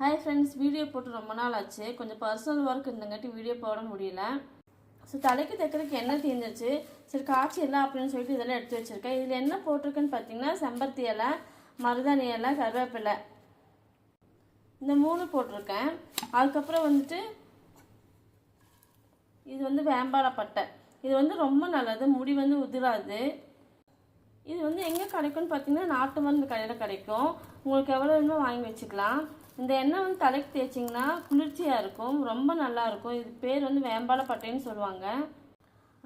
Hi friends video போட்டு ரொம்ப நாள் ஆச்சு. கொஞ்சம் பர்சனல் ஒர்க் இருந்தங்காட்டி வீடியோ போட முடியல. ஸோ தலைக்கு தைக்கிறதுக்கு என்ன தீர்ந்துச்சு சரி காய்ச்சி இல்லை அப்படின்னு சொல்லிட்டு இதெல்லாம் எடுத்து வச்சுருக்கேன். இதில் என்ன போட்டிருக்குன்னு பார்த்தீங்கன்னா செம்பருத்தி இலை மருதாணி இலை கருவேப்பிலை. இந்த மூணு போட்டிருக்கேன். அதுக்கப்புறம் வந்துட்டு இது வந்து வேம்பாலப்பட்டை இது வந்து ரொம்ப நல்லது. முடி வந்து உதிராது. இது வந்து எங்கே கிடைக்கும்னு பார்த்தீங்கன்னா நாட்டு மருந்து கடையில் கிடைக்கும். உங்களுக்கு எவ்வளோ வேணுமோ வாங்கி வச்சுக்கலாம். இந்த எண்ணெய் வந்து தலைக்கு தேய்ச்சிங்கன்னா குளிர்ச்சியாக இருக்கும். ரொம்ப நல்லா இருக்கும். இது பேர் வந்து வேம்பாலப்பட்டைன்னு சொல்லுவாங்க.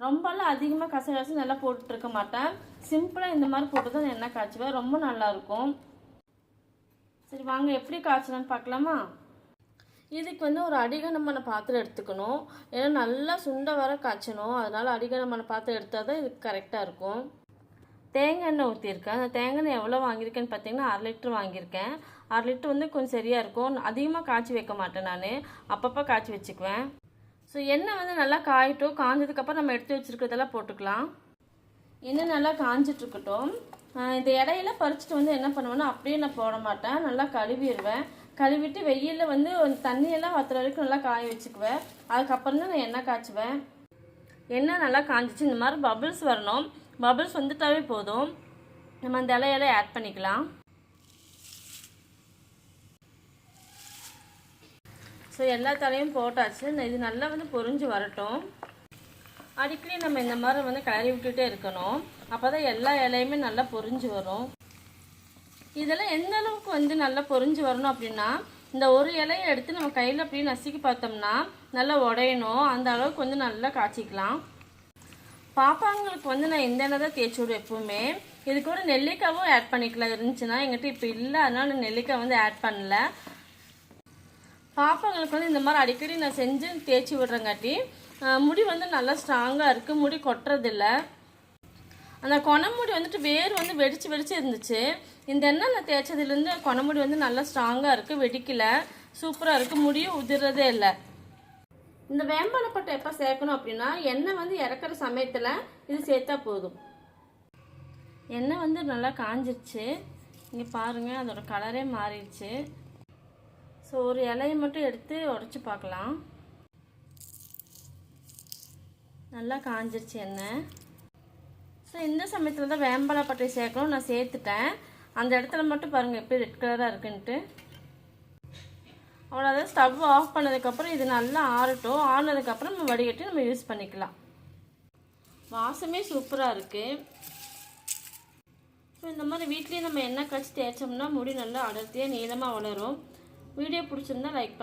ரொம்பலாம் அதிகமாக கச கச நல்லா போட்டுட்ருக்க மாட்டேன். சிம்பிளாக இந்த மாதிரி போட்டு தான் எண்ணெய் காய்ச்சுவேன். ரொம்ப நல்லா இருக்கும். சரி வாங்க. எப்படி காய்ச்சலான்னு பார்க்கலாமா? இதுக்கு வந்து ஒரு அடிகனமான பாத்திரம் எடுத்துக்கணும். ஏன்னா நல்லா சுண்ட வர காய்ச்சணும். அதனால அடிகனமான பாத்திரம் எடுத்தால் தான் இதுக்கு கரெக்டாக இருக்கும். தேங்காய் எண்ணெய் ஊற்றிருக்கேன் அந்த தேங்காய் எண்ணெய் எவ்வளோ வாங்கியிருக்கேன்னு பார்த்தீங்கன்னா அரை லிட்டர் வாங்கியிருக்கேன். அரை லிட்டர் வந்து கொஞ்சம் சரியாக இருக்கும். அதிகமாக காய்ச்சி வைக்க மாட்டேன் நான். அப்பப்போ காய்ச்சி வச்சுக்குவேன். ஸோ எண்ணெய் வந்து நல்லா காயட்டும். காஞ்சதுக்கப்புறம் நம்ம எடுத்து வச்சுருக்கிறதெல்லாம் போட்டுக்கலாம். எண்ணெய் நல்லா காஞ்சிட்ருக்கட்டும். இந்த இடையில பறிச்சுட்டு வந்து என்ன பண்ணுவேன்னா அப்படியே நான் போட மாட்டேன். நல்லா கழுவிடுவேன். கழுவிட்டு வெயிலில் வந்து தண்ணியெல்லாம் வத்துற வரைக்கும் நல்லா காய வச்சுக்குவேன். அதுக்கப்புறம் தான் நான் எண்ணெய் காய்ச்சுவேன். எண்ணெய் நல்லா காஞ்சிச்சு. இந்த மாதிரி பபிள்ஸ் வரணும். பபிள்ஸ் வந்துட்டாவே போதும். நம்ம அந்த இலையெல்லாம் ஆட் பண்ணிக்கலாம். ஸோ எல்லா தலையும் போட்டாச்சு. இது நல்லா வந்து பொரிஞ்சு வரட்டும். அடிக்கடி நம்ம இந்த மாதிரி வந்து கிளறி விட்டுட்டே இருக்கணும். அப்போ தான் எல்லா இலையுமே நல்லா பொரிஞ்சு வரும். இதெல்லாம் எந்த அளவுக்கு வந்து நல்லா பொரிஞ்சு வரணும் அப்படின்னா இந்த ஒரு இலையை எடுத்து நம்ம கையில் அப்படியே நசுக்கி பார்த்தோம்னா நல்லா உடையணும். அந்த அளவுக்கு வந்து நல்லா காய்ச்சிக்கலாம். பாப்பாங்களுக்கு வந்து நான் இந்த எண்ணெய் தான் தேய்ச்சி விடுவேன் எப்பவுமே. இது கூட நெல்லிக்காவும் ஆட் பண்ணிக்கலாம் இருந்துச்சுன்னா எங்கிட்ட இப்போ இல்லை. அதனால நான் நெல்லிக்காய் வந்து ஆட் பண்ணல. பாப்பாங்களுக்கு வந்து இந்த மாதிரி அடிக்கடி நான் செஞ்சு தேய்ச்சி விடுறேங்காட்டி முடி வந்து நல்லா ஸ்ட்ராங்காக இருக்குது முடி கொட்டுறதில்ல. அந்த கொணமுடி வந்துட்டு வேர் வந்து வெடிச்சு வெடிச்சு இருந்துச்சு. இந்த எண்ணெய் நான் தேய்ச்சதுலேருந்து கொணமுடி வந்து நல்லா ஸ்ட்ராங்காக இருக்குது வெடிக்கல. சூப்பராக இருக்குது முடியும் உதிர்றதே இல்லை. இந்த வேம்பாலப்பட்டை எப்போ சேர்க்கணும் அப்படின்னா எண்ணெய் வந்து இறக்குற சமயத்தில் இது சேர்த்தா போதும். எண்ணெய் வந்து நல்லா காஞ்சிருச்சு. இங்கே பாருங்கள் அதோட கலரே மாறிடுச்சு. ஸோ ஒரு இலையை மட்டும் எடுத்து உடச்சி பார்க்கலாம். நல்லா காஞ்சிருச்சு எண்ணெய். ஸோ இந்த சமயத்தில் தான் வேம்பலாப்பட்டை சேர்க்கணும். நான் சேர்த்துட்டேன். அந்த இடத்துல மட்டும் பாருங்கள் எப்படி ரெட் கலராக இருக்குன்ட்டு. அவ்வளோதான் ஸ்டவ் ஆஃப் பண்ணதுக்கப்புறம் இது நல்லா ஆறட்டும். ஆறுனதுக்கப்புறம் நம்ம வடிகட்டி நம்ம யூஸ் பண்ணிக்கலாம். வாசமே சூப்பராக இருக்குது ஸோ இந்த மாதிரி வீட்லேயே நம்ம எண்ணெய் கழிச்சு தேய்ச்சோம்னா முடி நல்லா அடர்த்தியாக நீளமாக வளரும். வீடியோ பிடிச்சிருந்தா லைக்